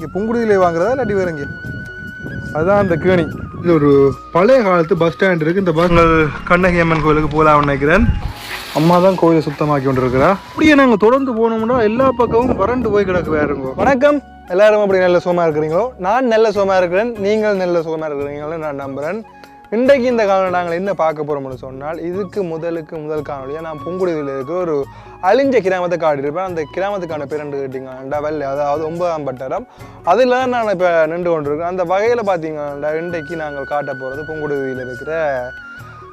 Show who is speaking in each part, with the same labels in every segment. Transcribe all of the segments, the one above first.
Speaker 1: இங்கே புங்குடியிலே வாங்குறதா இல்லாட்டி வேற எங்கே அதுதான் அந்த கேணி. இது ஒரு பழைய காலத்து பஸ் ஸ்டாண்ட் இருக்கு. இந்த பஸ் கண்ணகி அம்மன் கோயிலுக்கு போகலாம்னு நினைக்கிறேன். அம்மா தான் கோயிலை சுத்தமாக்கி கொண்டு இருக்கிறா அப்படியே நாங்கள் தொடர்ந்து போனோம்னா எல்லா பக்கமும் வறண்டு போய் கிடக்கு வேறுங்க வணக்கம். எல்லாரும் அப்படி நல்ல சுகமா இருக்கிறீங்களோ? நான் நல்ல சுகமா இருக்கிறேன். நீங்கள் நல்ல சுகமா இருக்கிறீங்களோ? நான் நம்புறேன். இன்றைக்கு இந்த காணொலி நாங்கள் என்ன பார்க்க போகிறோம்னு சொன்னால் இதுக்கு முதலுக்கு முதல் காணொலியாக நான் புங்குடியில் இருக்கிற ஒரு அழிஞ்ச கிராமத்தை காட்டியிருப்பேன் அந்த கிராமத்துக்கான பேரண்டு கேட்டிங்கன்னா வெள்ளை. அதாவது ஒன்பதாம் பட்டரம். அதில் தான் நான் இப்போ நின்று கொண்டிருக்கேன். அந்த வகையில் பார்த்தீங்கன்னா இன்றைக்கு நாங்கள் காட்ட போகிறது புங்குடுதியில் இருக்கிற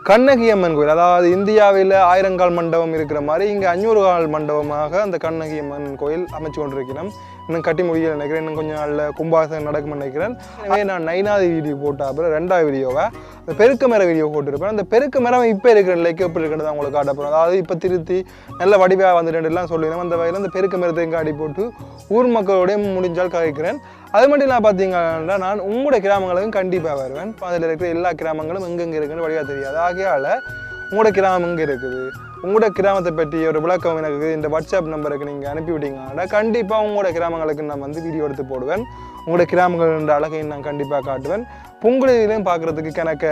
Speaker 1: கண்ணகி அம்மன் கோயில் அதாவது இந்தியாவில் ஆயிரங்கால் மண்டபம் இருக்கிற மாதிரி இங்கே அஞ்சூறு கால் மண்டபமாக அந்த கண்ணகி அம்மன் கோயில் அமைச்சு கொண்டிருக்கிறோம். இன்னும் கட்டி முடியல நினைக்கிறேன். இன்னும் கொஞ்சம் நாளில் கும்பாசனம் நடக்கும்னு நினைக்கிறேன். எனவே நான் நைனாவது வீடியோ போட்ட அப்புறம் ரெண்டாவது வீடியோவை அந்த பெருக்க மர வீடியோ போட்டிருப்பேன். அந்த பெருக்க மரம் இப்போ இருக்கிற நிலைக்கு எப்படி இருக்கிறது உங்களுக்கு காட்ட போகிறோம் அதாவது இப்போ திருத்தி நல்ல வடிவாக வந்துட்டு எல்லாம் சொல்லிடுறேன் அந்த வகையில் அந்த பெருக்க மரத்தையும் காட்டி போட்டு ஊர் மக்களோடய முடிஞ்சால் கதைக்கிறேன். அது மட்டும் இல்லாமல் பார்த்தீங்கன்னா நான் உங்களோட கிராமங்களுக்கும் கண்டிப்பாக வருவேன். அதில் இருக்கிற எல்லா கிராமங்களும் எங்கெங்கே இருக்குன்னு வழியாக தெரியாது. ஆகையால் உங்களோட கிராமம் எங்கே இருக்குது? உங்களோட கிராமத்தை பற்றி ஒரு விளக்கம் எனக்கு இந்த வாட்ஸ்அப் நம்பருக்கு நீங்கள் அனுப்பி விட்டீங்கன்னா கண்டிப்பாக உங்களோட கிராமங்களுக்கு நான் வந்து வீடியோ எடுத்து போடுவேன். உங்களோட கிராமங்கள்ன்ற அழகை நான் கண்டிப்பாக காட்டுவேன். புங்குடியிலையும் பார்க்குறதுக்கு கணக்க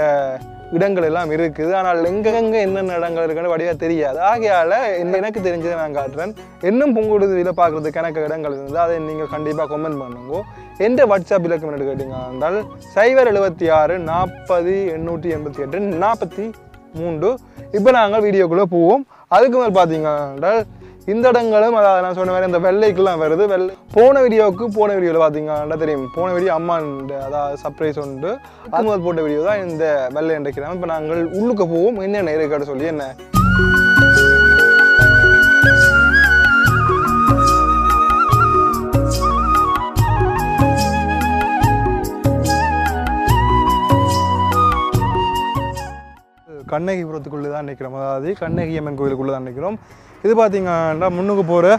Speaker 1: இடங்கள் எல்லாம் இருக்குது. ஆனால் எங்கெங்க என்னென்ன இடங்கள் இருக்குன்னு வடிவாக தெரியாது. ஆகையால் என்ன எனக்கு தெரிஞ்சதை நான் காட்டுறேன். இன்னும் புங்குடுதியில் பார்க்குறது கணக்கு இடங்கள் இருந்தால் அதை நீங்கள் கண்டிப்பாக கமெண்ட் பண்ணுங்க. எந்த வாட்ஸ்அப் இலக்கம் என்று கேட்டீங்க என்றால் சைபர் எழுபத்தி ஆறு நாற்பது எண்ணூற்றி எண்பத்தி எட்டு நாற்பத்தி மூன்று. இப்போ நாங்கள் வீடியோக்குள்ளே போவோம். அதுக்கு மேல் பார்த்தீங்கன்னா என்றால் இந்த இடங்களும் அதாவது நான் சொன்ன மாதிரி இந்த வெள்ளைக்கெல்லாம் வருது. வெள்ளை போன வீடியோவுக்கு போன வீடியோவில் பார்த்தீங்கன்னா தெரியும். போன வீடியோ அம்மா அதாவது சர்ப்ரைஸ் உண்டு. அது முதல் போட்ட வீடியோ தான் இந்த வெள்ளை என்றைக்கிறோம் இப்போ நாங்கள் உள்ளுக்கு போவோம். என்னென்ன இருக்காடு சொல்லி என்ன? கண்ணகிபுரத்துக்குள்ளே தான் நிற்கிறோம். அதாவது கண்ணகி அம்மன் கோயிலுக்குள்ளே தான் நிற்கிறோம். இது பார்த்தீங்கன்னா முன்னுக்கு போகிற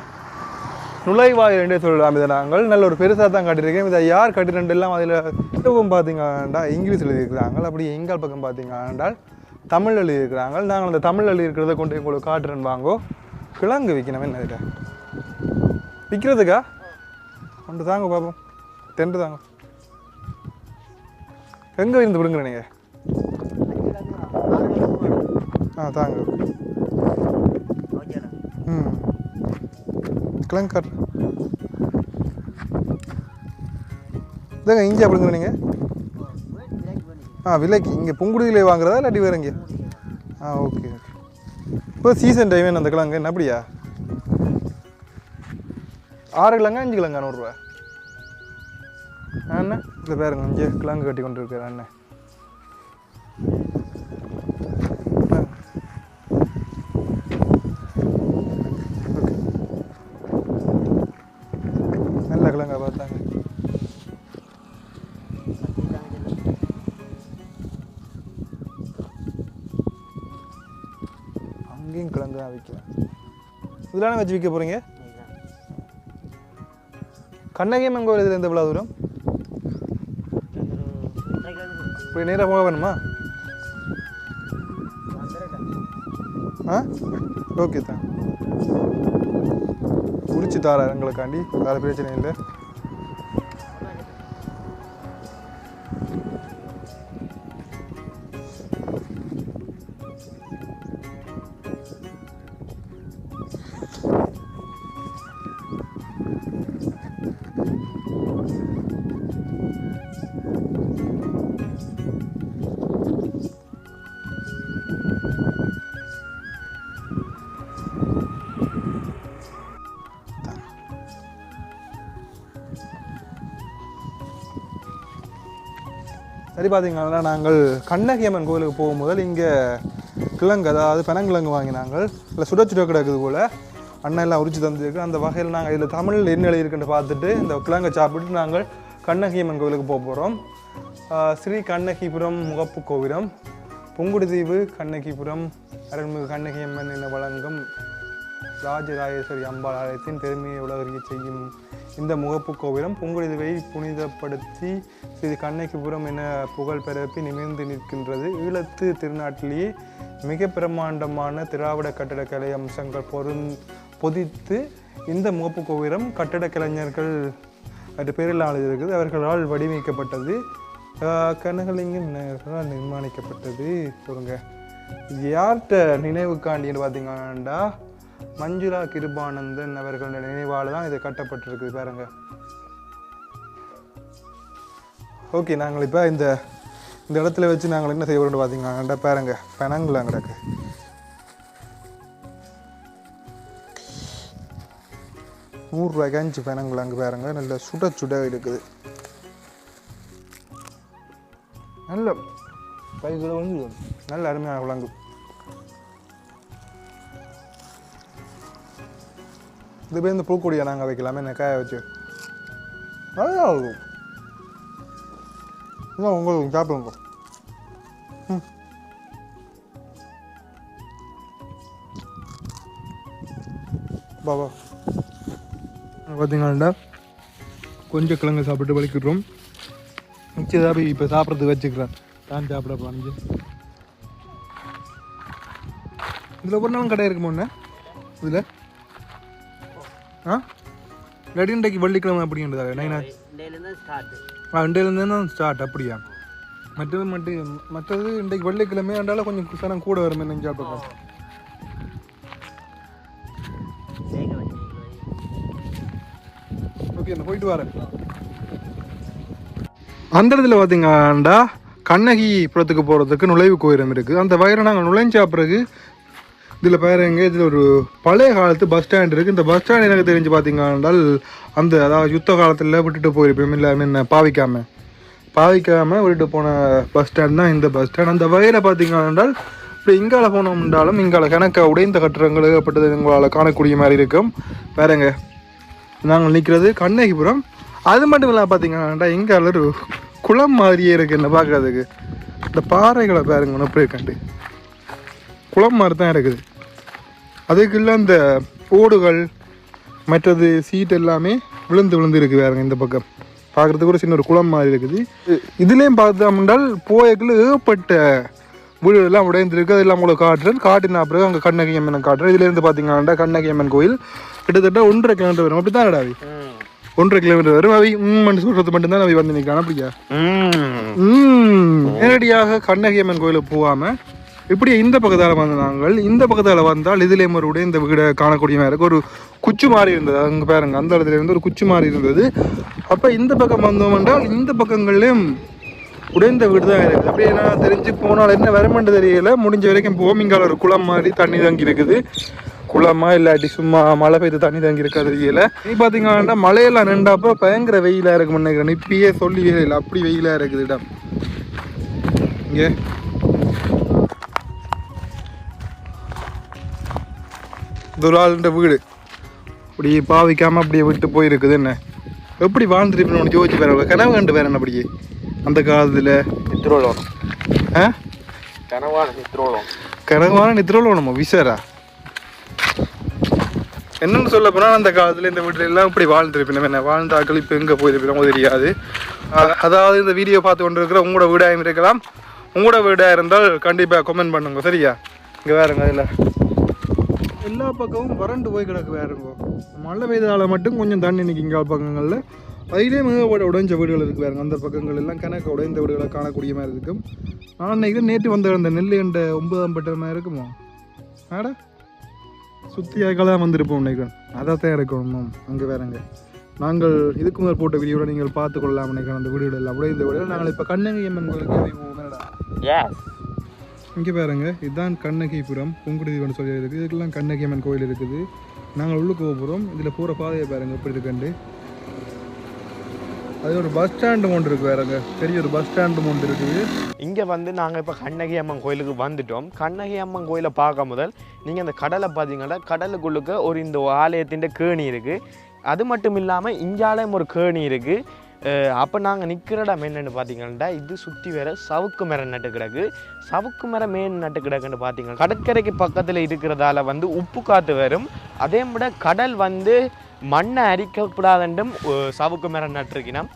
Speaker 1: நுழைவாயில் என்றே சொல்லலாம். இதை நாங்கள் நல்ல ஒரு பெருசாக தான் கட்டியிருக்கேன் இதை யார் கட்டினண்டு எல்லாம் அதில் இதுவும் பார்த்தீங்கன்னா இங்கிலீஷ் எழுதியிருக்கிறாங்க. அப்படி எங்கள் பக்கம் பார்த்தீங்கன்னா தமிழ் எழுதியிருக்கிறாங்க. நாங்கள் அந்த தமிழ் எழுதியிருக்கிறத கொண்டு உங்களுக்கு காட்டுறேன். வாங்கோ. கிழங்கு விற்கணுமே. நிறைய விற்கிறதுக்கா? ஒன்று தாங்க பார்ப்போம் தென்று தாங்க. எங்கே இருந்து விடுங்க நீங்கள் ஆ தாங்க. ம். கிழங்கு காட்டு இதாங்க இஞ்சி அப்படிங்க நீங்கள் ஆ விலைக்கு. இங்கே புங்குடியிலே வாங்குறதா இல்லாட்டி வேறு இங்கே ஆ ஓகே ஓகே இப்போ சீசன் டைம் அந்த கிழங்கு? என்ன அப்படியா? ஆறு கிழங்கா அஞ்சு கிழங்கா? நூறுரூவா. ஆ அண்ணா இல்லை பேருங்க அஞ்சு கிழங்கு கட்டி கொண்டு இருக்கிற அண்ணன் அங்கேயும் கிழங்கு தான் விற்கிறேன். இதெல்லாம் வச்சு விற்க போகிறீங்க கண்ணகி அம்மன் கோயில் இதில் எந்த எவ்வளோ தூரம் இப்படி நேராக போக வேணுமா? ஆ? ஓகே தான். குறிச்சி தாரா எங்களுக்காண்டி. வேறு பிரச்சனை இல்லை. சரி பார்த்தீங்கன்னா நாங்கள் கண்ணகி அம்மன் போகும் முதல் இங்கே கிழங்கு அதாவது பனங்கிழங்கு வாங்கினாங்க இல்லை சுட சுட கிடக்குது போல். அண்ணன் எல்லாம் உரிச்சு தந்துருக்கு. அந்த வகையில் நாங்கள் இதில் தமிழ் என்ன எழுதியிருக்குன்னு பார்த்துட்டு இந்த கிழங்கை சாப்பிட்டு நாங்கள் கண்ணகி அம்மன் கோவிலுக்கு போக போகிறோம் ஸ்ரீ கண்ணகிபுரம் முகப்பு கோபுரம் புங்குடுதீவு கண்ணகிபுரம் அருள்மிகு கண்ணகி அம்மன் என வழங்கும் ராஜராஜேஸ்வரி அம்பாள் ஆலயத்தின் பெருமையை உலகறிய செய்யும் இந்த முகப்பு கோபுரம் புங்குடுதீவை புனிதப்படுத்தி ஸ்ரீ கண்ணகிபுரம் என புகழ் பரப்பி நிமிர்ந்து நிற்கின்றது. ஈழத்து திருநாட்டிலேயே மிக பிரம்மாண்டமான திராவிட கட்டடக்கலை அம்சங்கள் பொருந் பொதித்து இந்த முகப்பு கோபுரம் கட்டடக் கலைஞர்கள் மற்ற இருக்குது அவர்களால் வடிவமைக்கப்பட்டது. கனகலிங்கம் விநாயகர்களால் நிர்மாணிக்கப்பட்டது. சொல்லுங்க யார்கிட்ட நினைவுக்காண்டின்னு பார்த்தீங்கன்னா மஞ்சுளா கிருபானந்தன் அவர்களுடைய நினைவால் தான் இது கட்டப்பட்டிருக்குது பாருங்க. ஓகே நாங்கள் இப்போ இந்த இந்த இடத்துல வச்சு நாங்கள் என்ன செய்ய போகிறோம்னு பார்த்தீங்கன்னா பாருங்க பெனங்களா கிடக்கு. நூறுரூவாய்க்கு அஞ்சு பெனங்கள் அங்கே பாருங்க நல்ல சுட சுட இருக்குது. நல்ல பைக்கில் வந்து நல்ல அருமையான விளங்கு இது போய் இந்த பூக்கொடியை நாங்கள் வைக்கலாமே என்ன காய வச்சு. நல்லா இருக்கும் இன்னும் உங்களுக்கு சாப்பிடுங்க. ம். பாபா பார்த்தீங்கன்னா கொஞ்சம் கிழங்கு சாப்பிட்டு வலிக்கிறோம் மிச்சதாக போய் இப்போ சாப்பிட்றதுக்கு வச்சுக்கிறேன். தான் சாப்பிட போனது இதில் ஒரு நாளும் கடை இருக்குமோ இதில்? ஆ இல்லாட்டி இன்றைக்கு வெள்ளிக்கிழமை அப்படின்றதா நைனா ஆ இன்றையிலேருந்து தான் ஸ்டார்ட் அப்படியா மற்றது மட்டும் மற்றது இன்றைக்கு வெள்ளிக்கிழமை ஆண்டால கொஞ்சம் குசானம் கூட வருமே நெஞ்சா பக்கம் ஓகே நான் போயிட்டு வரேன் அந்த இடத்துல பார்த்தீங்கன்னாண்டா கண்ணகிபுரத்துக்கு போகிறதுக்கு நுழைவு கோயிலம் இருக்குது அந்த வயரை நாங்கள் நுழைஞ்சா பிறகு இதில் பாருங்க இதில் ஒரு பழைய காலத்து பஸ் ஸ்டாண்ட் இருக்குது இந்த பஸ் ஸ்டாண்ட் எனக்கு தெரிஞ்சு பார்த்தீங்கன்னால் அந்த அதாவது யுத்த காலத்தில் விட்டுட்டு போயிருப்போம். இல்லை என்ன பாவிக்காமல் பாவிக்காமல் விட்டுட்டு போன பஸ் ஸ்டாண்ட் தான் இந்த பஸ் ஸ்டாண்ட் அந்த வகையில் பார்த்தீங்கன்னால் இப்போ இங்கால போனோம்னாலும் இங்கால கணக்க உடைந்த கட்டுறங்கள் ஏற்பட்டது உங்களால் காணக்கூடிய மாதிரி இருக்கும். பாருங்க. நாங்கள் நிற்கிறது கண்ணகிபுரம். அது மட்டும் இல்லாமல் பார்த்தீங்கன்னா இங்கே ஒரு குளம் மாதிரியே இருக்கு என்ன பார்க்குறதுக்கு. இந்த பாறைகளை பாருங்க ஒன்று போயிருக்காண்டு குளம் மாதிரி தான் இருக்குது. அதுக்கு இல்லை இந்த ஓடுகள் மற்றது சீட் எல்லாமே விழுந்து விழுந்து இருக்கு பாருங்க இந்த பக்கம். பார்க்குறதுக்கு ஒரு சின்ன ஒரு குளம் மாதிரி இருக்குது. இதுலேயும் பார்த்தோம்னால் போயக்குள்ள ஏகப்பட்ட வீடு எல்லாம் உடைந்திருக்கு. அதெல்லாம் உங்களுக்கு காட்டுறேன். காட்டின பிறகு அங்கே கண்ணகி அம்மன் காட்டுறேன். இதுலேருந்து பார்த்தீங்கன்னா கண்ணகி அம்மன் கோயில் கிட்டத்தட்ட ஒன்றரை கிலோமீட்டர் வரும். அப்படி தான் ஒன்றரை கிலோமீட்டர் வரும். அவை உம் சொல்றது மட்டும்தான் அவை வந்து நிற்கிறான் அப்படியா? நேரடியாக கண்ணகி அம்மன் கோயிலுக்கு போகாம இப்படி இந்த பக்கத்தால் வந்த நாங்கள் இந்த பக்கத்தால் வந்தால் இதுலேயும் ஒரு உடைய இந்த வீடை காணக்கூடிய மாதிரி ஒரு குச்சி மாதிரி இருந்தது. அங்கே பாருங்க அந்த இடத்துல இருந்து ஒரு குச்சி மாதிரி இருந்தது. அப்போ இந்த பக்கம் வந்தோம் என்றால் இந்த பக்கங்கள்லேயும் உடைந்த வீடு தான் இருக்குது. அப்படியே நான் தெரிஞ்சு போனால் என்ன வரமென்று தெரியல. முடிஞ்ச வரைக்கும் போமிங்கால ஒரு குளம் மாதிரி தண்ணி தங்கி இருக்குது. குளமா இல்லாட்டி சும்மா மழை பெய்து தண்ணி தங்கி இருக்கா தெரியல. நீ பார்த்தீங்கன்னா மழையெல்லாம் நின்றப்போ பயங்கர வெயிலாக இருக்கும்னு நினைக்கிறேன். இப்பயே சொல்லி இல்லை. அப்படி வெயிலாக இருக்குது இடம். இங்கே. துரால்ன்ற வீடு. அப்படி பாவிக்காம அப்படியே விட்டு போயிருக்குது என்ன? எப்படி வாழ்ந்துருப்பேன்னு யோசிச்சு வேற கனவு கண்டு வேற என்ன அப்படியே. அந்த காலத்தில்
Speaker 2: நித்ரோலோனம்
Speaker 1: ஆ?
Speaker 2: கனவான நித்ரோலம்
Speaker 1: கனவான நித்ரோல நம்ம விசாரா? என்னன்னு சொல்ல போனால் அந்த காலத்தில் இந்த வீட்டில எல்லாம் இப்படி வாழ்ந்துருப்பேன். என்ன வாழ்ந்தாக்கள் இப்போ எங்கே போயிருப்போம் தெரியாது. அதாவது இந்த வீடியோ பார்த்து கொண்டு இருக்கிற உங்களோட வீடாக இருக்கலாம் உங்களோட வீடாக இருந்தால் கண்டிப்பாக கமெண்ட் பண்ணுங்க. சரியா? இங்கே வேறுங்க அதில். எல்லா பக்கமும் வறண்டு போய் கிடக்கு வேறுங்கோ மழை பெய்தால மட்டும் கொஞ்சம் தண்ணி நிற்கிங்க பக்கங்களில். அதிலே மிக உடைஞ்ச வீடுகள் இருக்குது வேறுங்க அந்த பக்கங்கள் எல்லாம் கணக்கு உடைந்த வீடுகளை காணக்கூடிய மாதிரி இருக்கும் நான் நினைக்கிறேன் நேற்று வந்த அந்த நெல் என்ற ஒன்பதாம் பட்ட மாதிரி இருக்குமோ? ஆடா. சுத்தியாக தான் வந்திருப்போம் நினைக்கிறேன் அதான் தான் இருக்கணும் அங்கே வேறங்க நாங்கள் இதுக்கு முதல் போட்ட வீடியோட நீங்கள் பார்த்து கொள்ளலாம் நினைக்கிறேன். அந்த வீடுகள் எல்லாம் உடைய இந்த வீடுகள். நாங்கள் இப்போ கண்ணங்கி அம்மன் கோயிலுக்கு போவோம். இங்கே பாருங்க இதுதான் கண்ணகிபுரம் புங்குடுதீவன் சொல்லி இருக்குது. இதுக்கெல்லாம் கண்ணகி அம்மன் கோயில் இருக்குது. நாங்கள் உள்ளுக்கு போகிறோம் இதில் போகிற பாதையை பாருங்கள் எப்படி இருக்குண்டு அது ஒரு பஸ் ஸ்டாண்டு ஒன்று இருக்குது வேறங்க பெரிய ஒரு பஸ் ஸ்டாண்டு ஒன்று இருக்குது.
Speaker 2: இங்கே வந்து நாங்கள் இப்போ கண்ணகி அம்மன் கோயிலுக்கு வந்துட்டோம். கண்ணகி அம்மன் கோயிலை பார்க்க முதல் நீங்கள் அந்த கடலை பார்த்தீங்கன்னா கடலுக்குள்ளுக்கு ஒரு இந்த ஆலயத்தின் கேணி இருக்குது அது மட்டும் இல்லாமல் இஞ்சாலயம் ஒரு கேணி இருக்குது அப்போ நாங்கள் நிற்கிற இடம் என்னென்னு பார்த்தீங்கன்னா இது சுற்றி வேற சவுக்கு மரம் நட்டு கிடக்கு. சவுக்கு மரம் மேன் நட்டு கிடக்குன்னு பார்த்தீங்கன்னா கடற்கரைக்கு பக்கத்தில் இருக்கிறதால வந்து உப்பு காற்று வரும். அதே விட கடல் வந்து மண்ணை அரிக்கப்படாதண்டும் சவுக்கு மரம் நட்டிருக்கினோம்.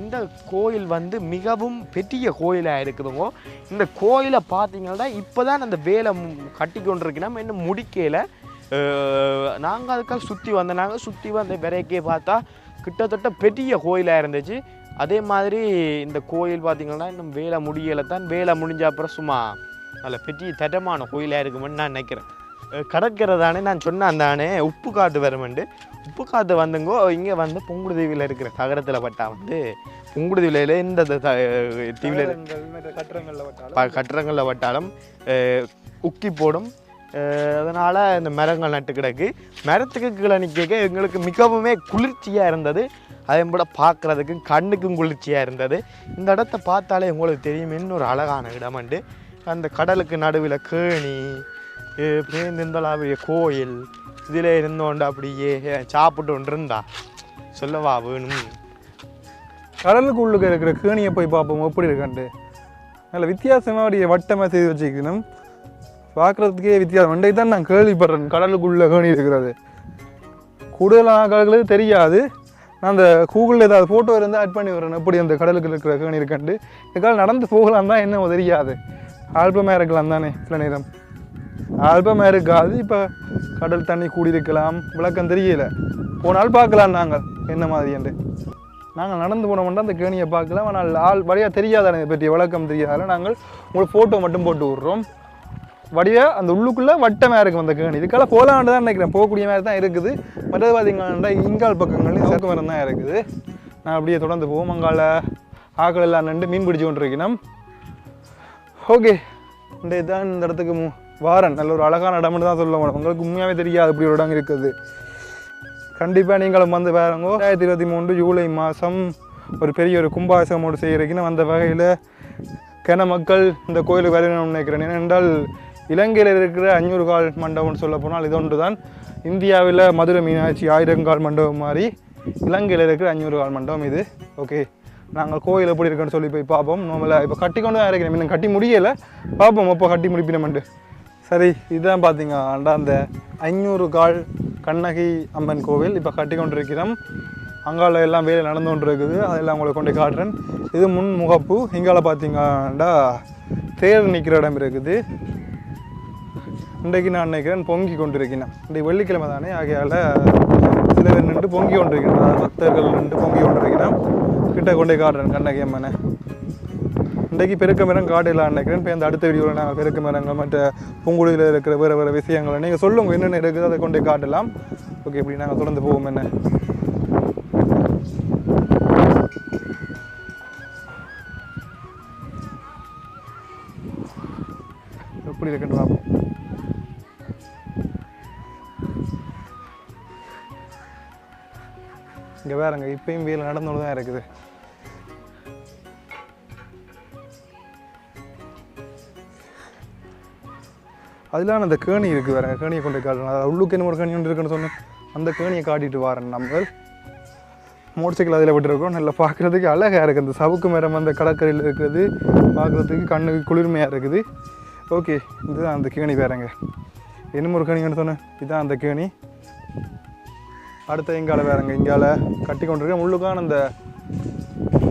Speaker 2: இந்த கோயில் வந்து மிகவும் பெரிய கோயிலாக இருக்குதுங்க. இந்த கோயிலை பார்த்தீங்கன்னா இப்போ தான் அந்த வேலை கட்டி கொண்டிருக்கணும் இன்னும் முடிக்கையில் நாங்கள் அதுக்காக சுற்றி வந்த நாங்கள் சுற்றி வந்த விரைக்கே பார்த்தா கிட்டத்தட்ட பெரிய கோயிலாக இருந்துச்சு. அதே மாதிரி இந்த கோயில் பார்த்தீங்கன்னா இன்னும் வேலை முடியலை தான். வேலை முடிஞ்ச அப்புறம் சும்மா நல்ல பெரிய தரமான கோயிலாக இருக்குமென்னு நான் நினைக்கிறேன். கடற்கரை நான் சொன்னேன் தானே? உப்பு காத்து வருமெண்டு. உப்பு காத்து வந்துங்கோ இங்கே வந்து பொங்குடுதீவில் இருக்கிற தகரத்தில் பட்டா வந்து பொங்குடுதீவில இந்த தீவில் ப கட்டடங்களில் பட்டாலும் உக்கி போடும். அதனால் இந்த மரங்கள் நட்டு கிடக்கு. மரத்துக்கு கீழே நிற்க எங்களுக்கு மிகவுமே குளிர்ச்சியாக இருந்தது. அதே போல் பார்க்குறதுக்கும் கண்ணுக்கும் குளிர்ச்சியாக இருந்தது. இந்த இடத்த பார்த்தாலே உங்களுக்கு தெரியும் இன்னொரு அழகான இடமண்டு அந்த கடலுக்கு நடுவில் கேணி பேருந்தலாவிய கோயில் இதில் இருந்தோண்டு அப்படியே சாப்பிட்டு கொண்டு இருந்தா. சொல்லவா வேணும்?
Speaker 1: கடலுக்கு உள்ளுக்கு இருக்கிற கேணியை போய் பார்ப்போம். எப்படி இருக்கான்ட்டு. நல்ல வித்தியாசமாக வட்டமாக செய்து வச்சுக்கணும் பார்க்குறதுக்கே வித்தியாசம். வண்டை தான் நான் கேள்விப்படுறேன். கடலுக்குள்ளே கேணி இருக்கிறது கூடுதலான கடலுக்கு தெரியாது. நான் அந்த கூகுளில் ஏதாவது ஃபோட்டோ இருந்தால் ஆட் பண்ணி வரேன் எப்படி அந்த கடலுக்கு இருக்கிற கேணி இருக்கான்ட்டு இதுக்காக நடந்து போகலாம் தான் என்ன தெரியாது. ஆல்பமாக இருக்கலாம் தானே சில நேரம். ஆல்பமாக இருக்காது. இப்போ கடல் தண்ணி கூடியிருக்கலாம். விளக்கம் தெரியல. போனால் பார்க்கலாம் நாங்கள். என்ன மாதிரின்ட்டு நாங்கள் நடந்து போனோம்னா அந்த கேணியை பார்க்கலாம். ஆனால் ஆள் வழியாக தெரியாத இதை பற்றி விளக்கம் தெரியாதால நாங்கள் உங்களுக்கு ஃபோட்டோ மட்டும் போட்டு விட்றோம். வடிவாக அந்த உள்ளுக்குள்ளே வட்டமாக இருக்கும் அந்த கேணி. இதுக்கெல்லாம் போகலான்னு தான் நினைக்கிறேன். போகக்கூடிய மாதிரி தான் இருக்குது. மற்றது பார்த்தீங்கன்னா இங்கால் பக்கங்கள்லையும் சவுக்கு மரம் தான் இருக்குது. நான் அப்படியே தொடர்ந்து போவோம். அங்கால ஆக்கள் எல்லாம் நின்று மீன் பிடிச்சு கொண்டிருக்கணும். ஓகே இந்த இதான் இந்த இடத்துக்கு மு- வாரன். நல்ல ஒரு அழகான இடம்னு தான் சொல்ல முடியும் உங்களுக்கு உண்மையாகவே தெரியாது இப்படி ஒரு இடம் இருக்குது. கண்டிப்பாக நீங்களும் வந்து பாருங்க. ரெண்டாயிரத்தி இருபத்தி மூன்று ஜூலை மாதம் ஒரு பெரிய ஒரு கும்பாசமோடு செய்கிறீங்கன்னு அந்த வகையில் கன மக்கள் இந்த கோயிலுக்கு வரணும்னு நினைக்கிறேன். ஏனென்றால் இலங்கையில் இருக்கிற அஞ்சூறு கால் மண்டபம்னு சொல்ல போனால் இது ஒன்று தான் இந்தியாவில் மதுரை மீனாட்சி ஆயிரங்கால் மண்டபம் மாதிரி இலங்கையில் இருக்கிற அஞ்சூறு கால் மண்டபம் இது. ஓகே நாங்கள் கோயில் எப்படி இருக்குன்னு சொல்லி போய் பார்ப்போம். நம்மளை இப்போ கட்டி கொண்டு தான் இறக்கிறேன் இன்னும் கட்டி முடியலை. பார்ப்போம். அப்போ கட்டி முடிப்பினமெண்டு சரி இதுதான் பார்த்தீங்க. ஆண்டா அந்த ஐநூறு கால் கண்ணகி அம்மன் கோவில் இப்போ கட்டி கொண்டு இருக்கிறோம் அங்கால எல்லாம் வேலை நடந்து கொண்டு இருக்குது அதெல்லாம் உங்களை கொண்டு காட்டுறேன். இது முன் முகப்பு. இங்கால பார்த்தீங்கடா தேர் நிற்கிற இடம் இருக்குது. இன்றைக்கு நான் நினைக்கிறேன் பொங்கி கொண்டிருக்கிறேன் இன்றைக்கு வெள்ளிக்கிழமை தானே ஆகையால் சில பேர் நின்று பொங்கி கொண்டு இருக்கிறேன் பக்தர்கள் நின்று பொங்கி கொண்டிருக்கிறான் கிட்ட கொண்டு போய் காட்டுறேன் கண்ணகி அம்மனை. இன்றைக்கு பெருக்க மரம் காடையில் நினைக்கிறேன். இப்போ இந்த அடுத்த வீடியோவில் நாங்கள் பெருக்க மரங்கள் மற்ற பூங்குடியில் இருக்கிற வேறு வேறு விஷயங்களை நீங்கள் சொல்லுங்க. என்னென்ன இருக்குது அதை கொண்டு போய் காட்டலாம். ஓகே இப்படி நாங்கள் தொடர்ந்து போவோம் என்ன? எப்படி இருக்குன்னு இங்கே வேறுங்க இப்பயும் வெயில் நடந்துட்டு தான் இருக்குது. அதெல்லாம் அந்த கேணி இருக்குது வேறுங்க கேணியை கொண்டு போய் காட்டணும் உள்ளுக்கு என்ன ஒரு கேணி ஒன்று இருக்குன்னு சொன்னேன். அந்த கேணியை காட்டிட்டு வரேன் நம்ம. மோட்டர் சைக்கிள் அதில் விட்டுருக்கோம். நல்லா பார்க்குறதுக்கு அழகாக இருக்குது அந்த சவுக்கு மரம் அந்த கடற்கரையில் இருக்கிறது பார்க்குறதுக்கு கண்ணுக்கு குளிர்மையாக இருக்குது. ஓகே இதுதான் அந்த கேணி வேறுங்க என்ன ஒரு கேணிங்கன்னு சொன்னேன்? இதுதான் அந்த கேணி. அடுத்த இங்கால வேறங்க இங்கால கட்டி கொண்டிருக்க முள்ளுக்கான அந்த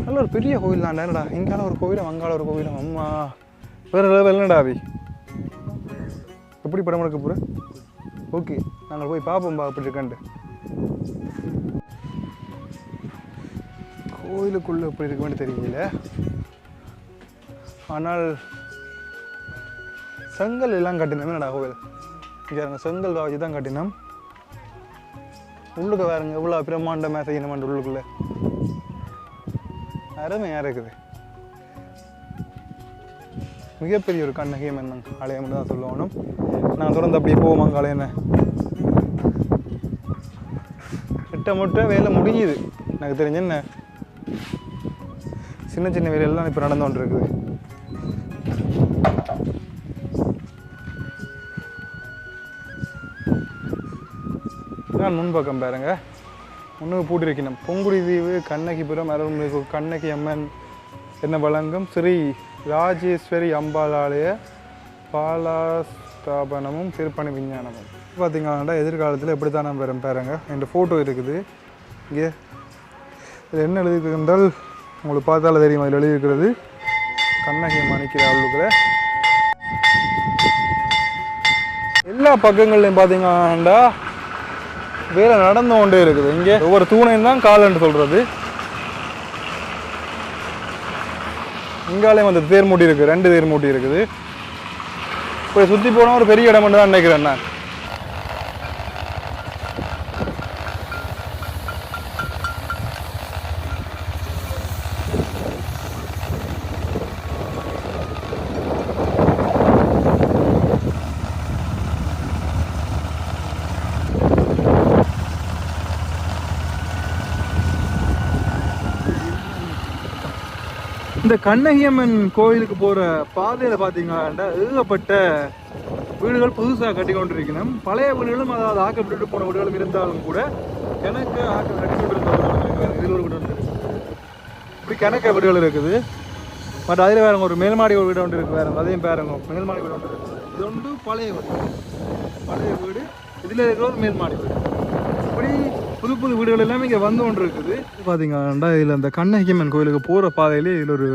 Speaker 1: நல்ல ஒரு பெரிய கோவில் தான். என்னடா இங்கால ஒரு கோவிலும் அங்கால ஒரு கோவிலும் அம்மா. வேறு லெவல் என்னடா அவி எப்படி படம் எடுக்க போகிற ஓகே நாங்கள் போய் பார்ப்போம் பா அப்படி இருக்கான்ட்டு. கோயிலுக்குள்ளே எப்படி இருக்குன்னு தெரியல. ஆனால் செங்கல் எல்லாம் கட்டினோம். என்னடா கோவில்? இங்கே செங்கல் வச்சு தான் கட்டினோம். உள்ளுக்கு வேறுங்க இவ்வளோ பிரம்மாண்டமாக செய்யணுமாண்டு உள்ளுக்குள்ளே? அருமையாக இருக்குது? மிகப்பெரிய ஒரு கண்ணகி மன்னன் மட்டும் தான் சொல்லணும் நான் தொடர்ந்து அப்படியே போவோம் அங்கே ஆலயம் கிட்ட வேலை முடியுது. எனக்கு தெரிஞ்ச என்ன? சின்ன சின்ன வேலையெல்லாம் இப்போ நடந்து கொண்டு இருக்குது நான் முன்பக்கம் பாருங்க. முன்னுக்கு பூட்டிருக்கணும். பொங்குடி தீவு கண்ணகிபுரம் அருள்மிகு கண்ணகி அம்மன் என்ன வழங்கும்? ஸ்ரீ ராஜேஸ்வரி அம்பாள் ஆலய பாலாஸ்தாபனமும் திருப்பணி விஞ்ஞானமும். பார்த்தீங்கன்னா எதிர்காலத்தில் எப்படி தான் நம்ம பாருங்க. என் ஃபோட்டோ இருக்குது. இங்கே. இதில் என்ன எழுதியிருக்கு என்றால் உங்களுக்கு பார்த்தால தெரியும்? அதில் எழுதியிருக்கிறது கண்ணகி மணிக்கிற அவளுக்குள்ள எல்லா பக்கங்கள்லையும் பார்த்தீங்கன்னா வேலை நடந்து கொண்டே இருக்குது. இங்கே ஒவ்வொரு தூணையும் தான் காலன்னு சொல்கிறது இங்காலையும் அந்த தேர் மூட்டி இருக்குது ரெண்டு தேர் மூட்டி இருக்குது. இப்போ சுற்றி போனால் ஒரு பெரிய இடம் தான் நினைக்கிறேன் நான். இந்த கண்ணகியம்மன் கோயிலுக்கு போற பாதையில பாத்தீங்கன்னா ஏகப்பட்ட வீடுகள் புதுசாக கட்டி கொண்டிருக்கணும். பழைய வீடுகளும் அதாவது ஆக்கப்பட்டு போன வீடுகளும் இருந்தாலும் கூட கிணக்கு ஆக்க கட்டி கொண்டிருந்த இதில் ஒரு வீடு ஒன்று இப்படி கிணக்க வீடுகள் இருக்குது. பட் அதில் வேறங்க ஒரு மேல்மாடி ஒரு வீடு ஒன்று இருக்கு வேறு அதையும் பாருங்க. மேல்மாடி வீடு ஒன்று இருக்கு இது ஒன்று பழைய வீடு. பழைய வீடு. இதில் இருக்கிற ஒரு மேல்மாடி வீடு. இப்படி புது புது வீடுகள் எல்லாமே இங்கே வந்து ஒன்று இருக்குது பார்த்தீங்கன்னா இதில் அந்த கண்ணகியம்மன் கோயிலுக்கு போகிற பாதையிலே இதில் ஒரு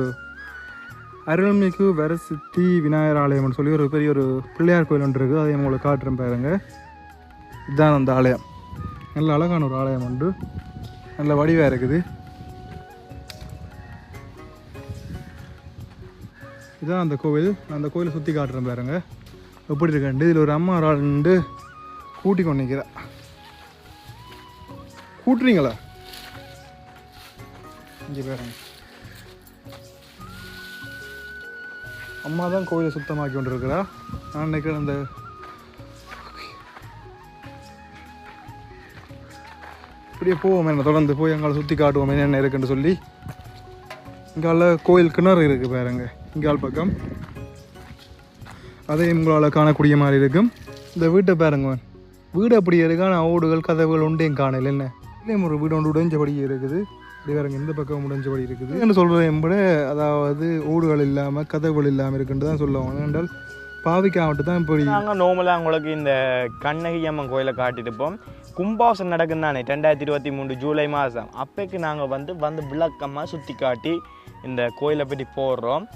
Speaker 1: அருள்மிகு வரசித்தி விநாயகர் ஆலயம்னு சொல்லி ஒரு பெரிய ஒரு பிள்ளையார் கோயில் ஒன்று இருக்குது. அதை உங்களுக்கு காட்டுறேன் பாருங்க. இதுதான் அந்த ஆலயம். நல்ல அழகான ஒரு ஆலயம் உண்டு. நல்ல வடிவாக இருக்குது. இதான் அந்த கோவில். அந்த கோயிலை சுற்றி காட்டுறேன் பாருங்க. எப்படி இருக்கேன் இதில் ஒரு அம்மா ஒரு ஆள் கூட்டி கொண்டு கூட்டுறீங்களா? இங்கே பாருங்க. அம்மா தான் கோயிலை சுத்தமாக்கி கொண்டு இருக்கிறா நான் நினைக்கிறேன் அந்த இப்படியே போவோம் என்ன தொடர்ந்து போய் எங்களை சுற்றி காட்டுவோம் என்ன இருக்குன்னு சொல்லி. இங்கால கோயில் கிணறு இருக்கு பாருங்க இங்கால் பக்கம். அதை உங்களால் காணக்கூடிய மாதிரி இருக்கும். இந்த வீட்டை பாருங்க வீடு அப்படி இருக்கு ஆனால் ஓடுகள் கதவுகள் ஒன்றையும் காணல என்ன? இல்லையும் ஒரு வீடு ஒன்று உடைஞ்சபடி இருக்குது. இப்படி பாருங்க இந்த பக்கம் உடைஞ்சபடி இருக்குது. என்ன சொல்கிறது என்பட அதாவது ஓடுகள் இல்லாமல் கதவுகள் இல்லாமல் இருக்குன்னு தான் சொல்லுவாங்க ஏனென்றால் பாவிக்காமட்டு தான் இப்படி
Speaker 2: நாங்கள் நார்மலாக உங்களுக்கு இந்த கண்ணகி அம்மன் கோயிலை காட்டியிருப்போம் கும்பாசம் நடக்கும் தானே ரெண்டாயிரத்தி இருபத்தி மூணு ஜூலை மாதம். அப்போக்கு நாங்கள் வந்து வந்து விளக்கமாக சுற்றி காட்டி இந்த கோயிலை பற்றி போடுறோம்.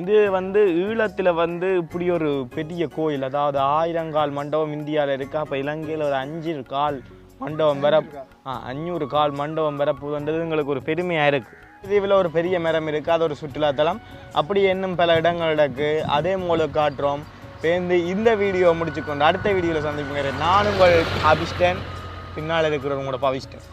Speaker 2: இது வந்து ஈழத்தில் வந்து இப்படி ஒரு பெரிய கோயில். அதாவது ஆயிரங்கால் மண்டபம் இந்தியாவில் இருக்குது அப்போ இலங்கையில் ஒரு அஞ்சு கால் மண்டபம் வர ஆ அஞ்சூறு கால் மண்டபம் வர போகுதுன்றது எங்களுக்கு ஒரு பெருமையாக இருக்குது தீவில் ஒரு பெரிய மரம் இருக்குது அது ஒரு சுற்றுலாத்தலம் அப்படி இன்னும் பல இடங்கள் இருக்குது அதே மூலம் காட்டுறோம் சேர்ந்து இந்த வீடியோ முடிச்சுக்கொண்டு அடுத்த வீடியோவில் சந்திப்புங்க நான் உங்கள் அபிஷ்டன். பின்னால் இருக்கிறவங்களோட பவிஷ்டன்